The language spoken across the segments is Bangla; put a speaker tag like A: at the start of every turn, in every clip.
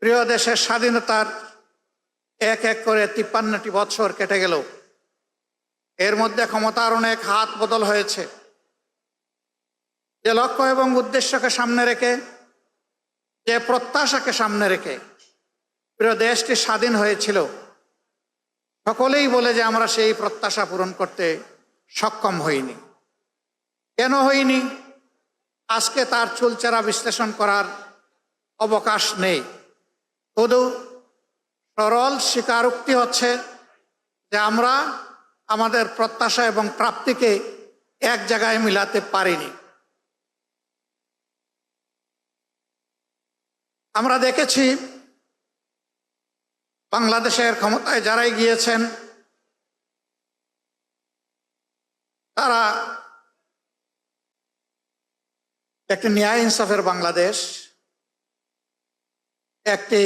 A: প্রিয় দেশের স্বাধীনতার এক এক করে তিপ্পান্নটি বছর কেটে গেল। এর মধ্যে ক্ষমতার অনেক হাত বদল হয়েছে। যে লক্ষ্য এবং উদ্দেশ্যকে সামনে রেখে, যে প্রত্যাশাকে সামনে রেখে প্রিয় দেশটি স্বাধীন হয়েছিল, সকলেই বলে যে আমরা সেই প্রত্যাশা পূরণ করতে সক্ষম হইনি। কেন হইনি? আজকে তার চুলচেরা বিশ্লেষণ করার অবকাশ নেই। শুধু সরল স্বীকারোক্তি হচ্ছে যে আমরা আমাদের প্রত্যাশা এবং প্রাপ্তিকে এক জায়গায় মিলাতে পারিনি। আমরা দেখেছি বাংলাদেশের ক্ষমতায় যারাই গিয়েছেন, তারা একটি ন্যায় ইনসাফের বাংলাদেশ একটি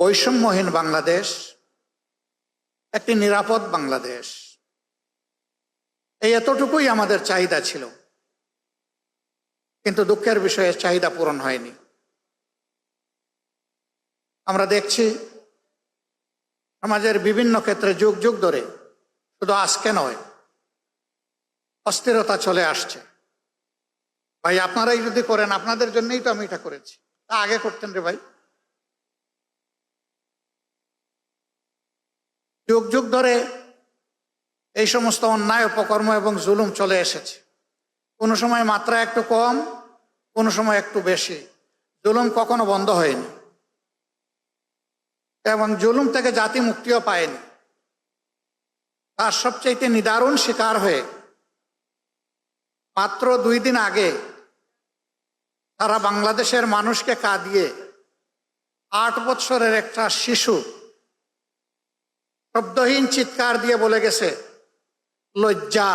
A: বৈষম্যহীন বাংলাদেশ, একটি নিরাপদ বাংলাদেশ। এই এতটুকুই আমাদের চাহিদা ছিল। কিন্তু দুঃখের বিষয়ে চাহিদা পূরণ হয়নি। আমরা দেখছি সমাজের বিভিন্ন ক্ষেত্রে যুগ যুগ ধরে শুধু আজকে নয়, অস্থিরতা চলে আসছে। ভাই, আপনারাই যদি করেন, আপনাদের জন্যই তো আমি এটা করেছি। তা আগে করতেন রে ভাই। যুগ যুগ ধরে এই সমস্ত অন্যায় অপকর্ম এবং জুলুম চলে এসেছে। কোনো সময় মাত্রা একটু কম, কোনো সময় একটু বেশি। জুলুম কখনো বন্ধ হয়নি। এবং জুলুম থেকে জাতি মুক্তিও পায়নি। তার সবচেয়ে নিদারুণ শিকার হয়ে মাত্র দুই দিন আগে তারা বাংলাদেশের মানুষকে কাঁদিয়ে আট বছরের একটা শিশু শব্দহীন চিৎকার দিয়ে বলে গেছে, লজ্জা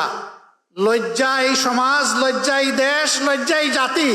A: লজ্জা এই সমাজ লজ্জা এই দেশ লজ্জা এই জাতি।